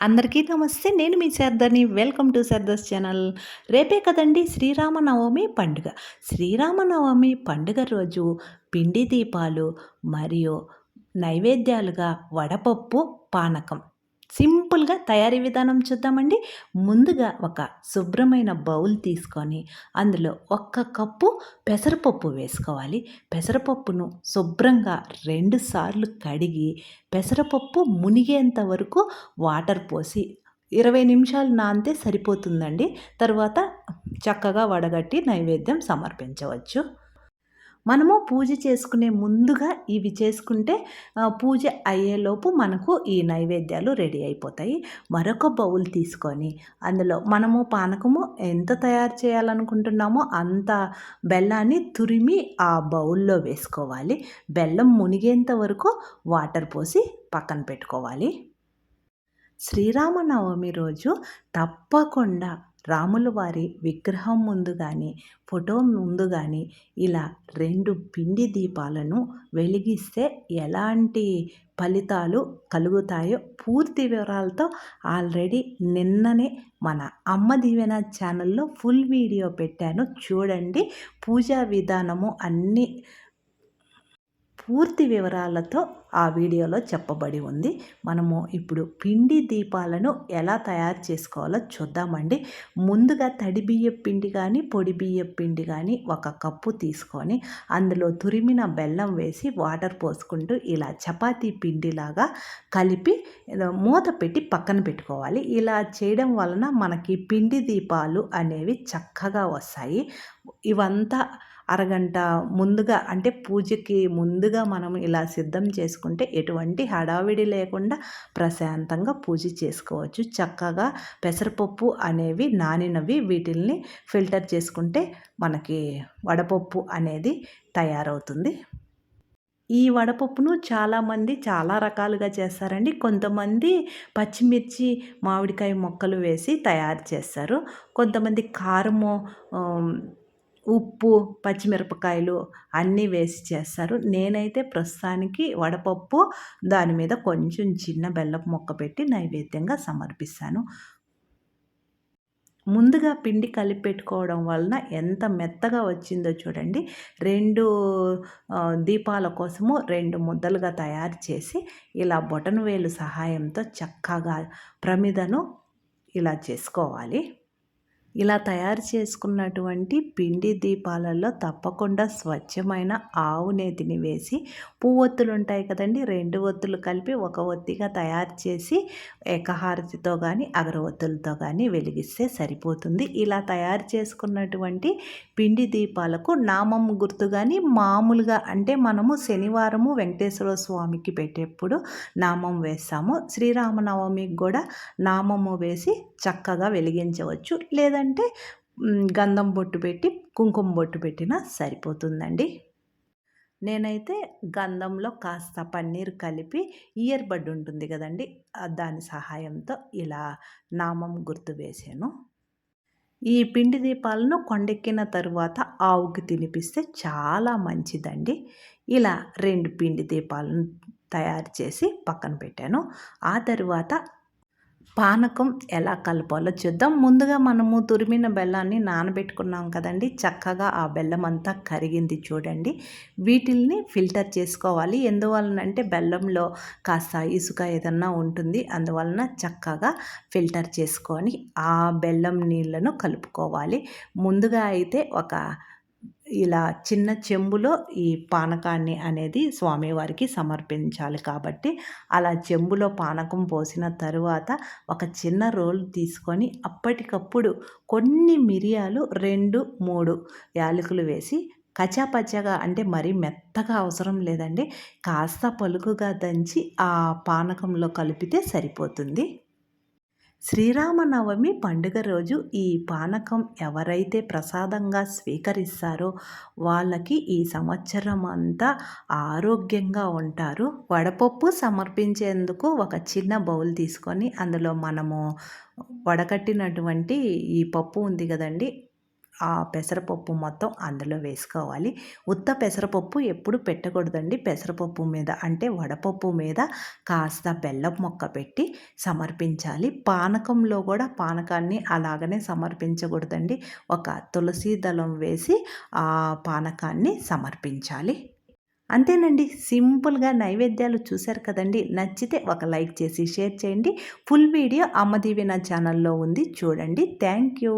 అందరికీ నమస్తే నేను మీ శారదని వెల్కమ్ టు శారదాస్ ఛానల్. రేపే కదండి శ్రీరామనవమి పండుగ. శ్రీరామనవమి పండుగ రోజు పిండి దీపాలు మరియు నైవేద్యాలుగా వడపప్పు పానకం. సింపుల్గా తయారీ విధానం చూద్దామండి. ముందుగా ఒక శుభ్రమైన బౌల్ తీసుకొని అందులో ఒక్క కప్పు పెసరపప్పు వేసుకోవాలి. పెసరపప్పును శుభ్రంగా రెండు సార్లు కడిగి పెసరపప్పు మునిగేంత వరకు వాటర్ పోసి ఇరవై నిమిషాలు నానితే సరిపోతుందండి. తర్వాత చక్కగా వడగట్టి నైవేద్యం సమర్పించవచ్చు. మనము పూజ చేసుకునే ముందుగా ఇవి చేసుకుంటే పూజ అయ్యేలోపు మనకు ఈ నైవేద్యాలు రెడీ అయిపోతాయి. మరొక బౌల్ తీసుకొని అందులో మనము పానకము ఎంత తయారు చేయాలనుకుంటున్నామో అంత బెల్లాన్ని తురిమి ఆ బౌల్లో వేసుకోవాలి. బెల్లం మునిగేంత వరకు వాటర్ పోసి పక్కన పెట్టుకోవాలి. శ్రీరామనవమి రోజు తప్పకుండా రాముల వారి విగ్రహం ముందు కానీ ఫోటో ముందు కానీ ఇలా రెండు పిండి దీపాలను వెలిగిస్తే ఎలాంటి ఫలితాలు కలుగుతాయో పూర్తి వివరాలతో ఆల్రెడీ నిన్ననే మన అమ్మ దీవెన ఛానల్లో ఫుల్ వీడియో పెట్టాను. చూడండి పూజా విధానము అన్నీ పూర్తి వివరాలతో ఆ వీడియోలో చెప్పబడి ఉంది. మనము ఇప్పుడు పిండి దీపాలను ఎలా తయారు చేసుకోవాలో చూద్దామండి. ముందుగా తడి బియ్య పిండి కానీ పొడి బియ్య పిండి కానీ ఒక కప్పు తీసుకొని అందులో తురిమిన బెల్లం వేసి వాటర్ పోసుకుంటూ ఇలా చపాతీ పిండిలాగా కలిపి మూత పెట్టి పక్కన పెట్టుకోవాలి. ఇలా చేయడం వలన మనకి పిండి దీపాలు అనేవి చక్కగా వస్తాయి. ఇవంతా అరగంట ముందుగా అంటే పూజకి ముందుగా మనం ఇలా సిద్ధం చేసుకుంటే ఎటువంటి హడావిడి లేకుండా ప్రశాంతంగా పూజ చేసుకోవచ్చు. చక్కగా పెసరపప్పు అనేవి నానినవి వీటిల్ని ఫిల్టర్ చేసుకుంటే మనకి వడపప్పు అనేది తయారవుతుంది. ఈ వడపప్పును చాలామంది చాలా రకాలుగా చేస్తారండి. కొంతమంది పచ్చిమిర్చి మామిడికాయ మొక్కలు వేసి తయారు చేస్తారు. కొంతమంది కారము ఉప్పు పచ్చిమిరపకాయలు అన్నీ వేసి చేస్తారు. నేనైతే ప్రస్తుతానికి వడపప్పు దాని మీద కొంచెం చిన్న బెల్లపు మొక్క పెట్టి నైవేద్యంగా సమర్పిస్తాను. ముందుగా పిండి కలిపి పెట్టుకోవడం వలన ఎంత మెత్తగా వచ్చిందో చూడండి. రెండు దీపాల కోసము రెండు ముద్దలుగా తయారు చేసి ఇలా బొటను వేలు సహాయంతో చక్కగా ప్రమిదను ఇలా చేసుకోవాలి. ఇలా తయారు చేసుకున్నటువంటి పిండి దీపాలలో తప్పకుండా స్వచ్ఛమైన ఆవు నేతిని వేసి పువ్వొత్తులు ఉంటాయి కదండి రెండు ఒత్తులు కలిపి ఒక ఒత్తిగా తయారు చేసి ఏకహారతితో కానీ అగరవత్తులతో కానీ వెలిగిస్తే సరిపోతుంది. ఇలా తయారు చేసుకున్నటువంటి పిండి దీపాలకు నామం గుర్తు కానీ మామూలుగా అంటే మనము శనివారము వెంకటేశ్వర స్వామికి పెట్టేప్పుడు నామం వేస్తాము. శ్రీరామనవమికి కూడా నామము వేసి చక్కగా వెలిగించవచ్చు. లేదా లేదంటే గంధం బొట్టు పెట్టి కుంకుమ బొట్టు పెట్టినా సరిపోతుందండి. నేనైతే గంధంలో కాస్త పన్నీర్ కలిపి ఇయర్ బడ్ ఉంటుంది కదండి దాని సహాయంతో ఇలా నామం గుర్తు వేసాను. ఈ పిండి దీపాలను కొండెక్కిన తరువాత ఆవుకి తినిపిస్తే చాలా మంచిదండి. ఇలా రెండు పిండి దీపాలను తయారు చేసి పక్కన పెట్టాను. ఆ తరువాత పానకం ఎలా కలపాలో చూద్దాం. ముందుగా మనము తురిమిన బెల్లాన్ని నానబెట్టుకున్నాం కదండి. చక్కగా ఆ బెల్లం అంతా కరిగింది చూడండి. వీటిల్ని ఫిల్టర్ చేసుకోవాలి. ఎందువలనంటే బెల్లంలో కాస్త ఇసుక ఏదన్నా ఉంటుంది. అందువలన చక్కగా ఫిల్టర్ చేసుకొని ఆ బెల్లం నీళ్ళను కలుపుకోవాలి. ముందుగా అయితే ఒక ఇలా చిన్న చెంబులో ఈ పానకాన్ని అనేది స్వామివారికి సమర్పించాలి కాబట్టి అలా చెంబులో పానకం పోసిన తరువాత ఒక చిన్న రోల్ తీసుకొని అప్పటికప్పుడు కొన్ని మిరియాలు రెండు మూడు యాలకులు వేసి కచాపచ్చగా అంటే మరీ మెత్తగా అవసరం లేదండి కాస్త పలుకుగా దంచి ఆ పానకంలో కలిపితే సరిపోతుంది. శ్రీరామనవమి పండుగ రోజు ఈ పానకం ఎవరైతే ప్రసాదంగా స్వీకరిస్తారో వాళ్ళకి ఈ సంవత్సరం అంతా ఆరోగ్యంగా ఉంటారు. వడపప్పు సమర్పించేందుకు ఒక చిన్న బౌల్ తీసుకొని అందులో మనము వడకట్టినటువంటి ఈ పప్పు ఉంది కదండి ఆ పెసరపప్పు మొత్తం అందులో వేసుకోవాలి. ఉత్త పెసరపప్పు ఎప్పుడు పెట్టకూడదండి. పెసరపప్పు మీద అంటే వడపప్పు మీద కాస్త బెల్లం మొక్క పెట్టి సమర్పించాలి. పానకంలో కూడా పానకాన్ని అలాగనే సమర్పించకూడదండి. ఒక తులసి దళం వేసి ఆ పానకాన్ని సమర్పించాలి. అంతేనండి. సింపుల్గా నైవేద్యాలు చూశారు కదండి. నచ్చితే ఒక లైక్ చేసి షేర్ చేయండి. ఫుల్ వీడియో అమ్మదీవి నా ఛానల్లో ఉంది. చూడండి. Thank you